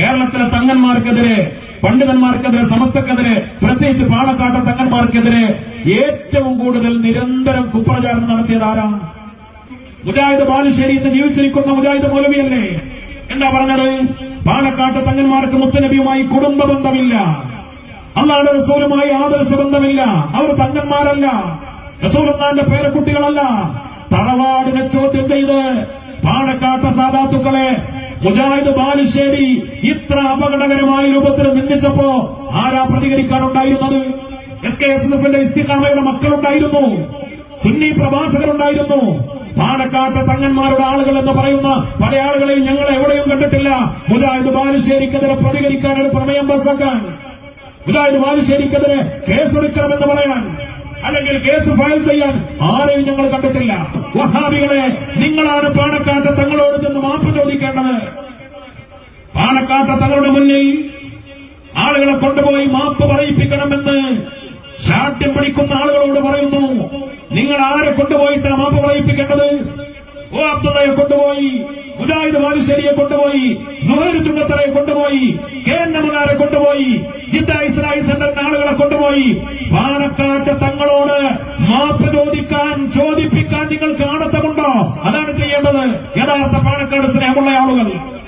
കേരളത്തിലെ തങ്ങന്മാർക്കെതിരെ പണ്ഡിതന്മാർക്കെതിരെ സമസ്തക്കെതിരെ പ്രത്യേകിച്ച് പാണക്കാട്ടെ തങ്ങന്മാർക്കെതിരെ ഏറ്റവും കൂടുതൽ നിരന്തരം കുപ്രചാരണം നടത്തിയത് ആരാണ്? മുജാഹിദ് ബാലുശ്ശേരി ഇന്ന് ജീവിച്ചിരിക്കുന്ന മുജാഹിദ് മൗലവിയല്ലേ? എന്താ പറഞ്ഞത്? പാലക്കാട്ട് തങ്ങന്മാർക്ക് മുത്തനബിയുമായി കുടുംബ ബന്ധമില്ല. അള്ളാഹുടെ റസൂലുമായി ആദർശ ബന്ധമില്ല. അവർ തങ്ങന്മാരല്ല. റസൂൽ പേരക്കുട്ടികളല്ല. തറവാടിനെ ചോദ്യം ചെയ്ത് പാലക്കാട്ട സാധാത്തുക്കളെ മുജാഹിദ് ബാലുശ്ശേരി ഇത്ര അപകടകരമായ രൂപത്തിൽ നിന്ദിച്ചപ്പോ ആരാ പ്രതികരിക്കാനുണ്ടായിരുന്നത്? എസ് കെ എസ് എഫിന്റെ ഇസ്തിഖാമയുടെ മക്കളുണ്ടായിരുന്നു. സുന്നി പ്രഭാഷകരുണ്ടായിരുന്നു. പാണക്കാട്ട് തങ്ങന്മാരുടെ ആളുകൾ എന്ന് പറയുന്ന പല ആളുകളെയും ഞങ്ങൾ എവിടെയും കണ്ടിട്ടില്ല. മുജാഹിദ് ബാലുശ്ശേരിക്കെതിരെ പ്രതികരിക്കാൻ ഒരു പ്രമേയം പാസാക്കാൻ. മുജാഹിദ് ബാലുശ്ശേരിക്കെതിരെ കേസെടുക്കണമെന്ന് പറയാൻ അല്ലെങ്കിൽ കേസ് ഫയൽ ചെയ്യാൻ ആരെയും ഞങ്ങൾ കണ്ടിട്ടില്ല. വഹാബികളെ നിങ്ങളാണ് പാണക്കാട്ട് ശ്രദ്ധിക്കേണ്ടത് പാണക്കാട്ട തങ്ങളുടെ മുന്നിൽ ആളുകളെ കൊണ്ടുപോയി മാപ്പ് പറയിപ്പിക്കണമെന്ന് ശാഠ്യം പിടിക്കുന്ന ആളുകളോട് പറയുന്നു. നിങ്ങൾ ആരെ കൊണ്ടുപോയിട്ട് മാപ്പ് പറയിപ്പിക്കേണ്ടത്? ഓ അബ്ദുള്ളയെ കൊണ്ടുപോയി മുജാഹിദ് ബാലുശ്ശേരിയെ കൊണ്ടുപോയി സുഹൈർ ചുണ്ടത്തറയെ കൊണ്ടുപോയി കെ എൻ എംആറെ കൊണ്ടുപോയി ജിദ്ദ ഇസ്രായി സെന്ററിന്റെ ആളുകളെ കൊണ്ടുപോയി. പാലക്കാട്ട് തങ്ങളോട് മാപ്പ് ചോദിക്കാൻ ചോദിപ്പിക്കാൻ നിങ്ങൾക്ക് യഥാർത്ഥ പാലക്കാട് സ്നേഹമുള്ള ആളുകൾ.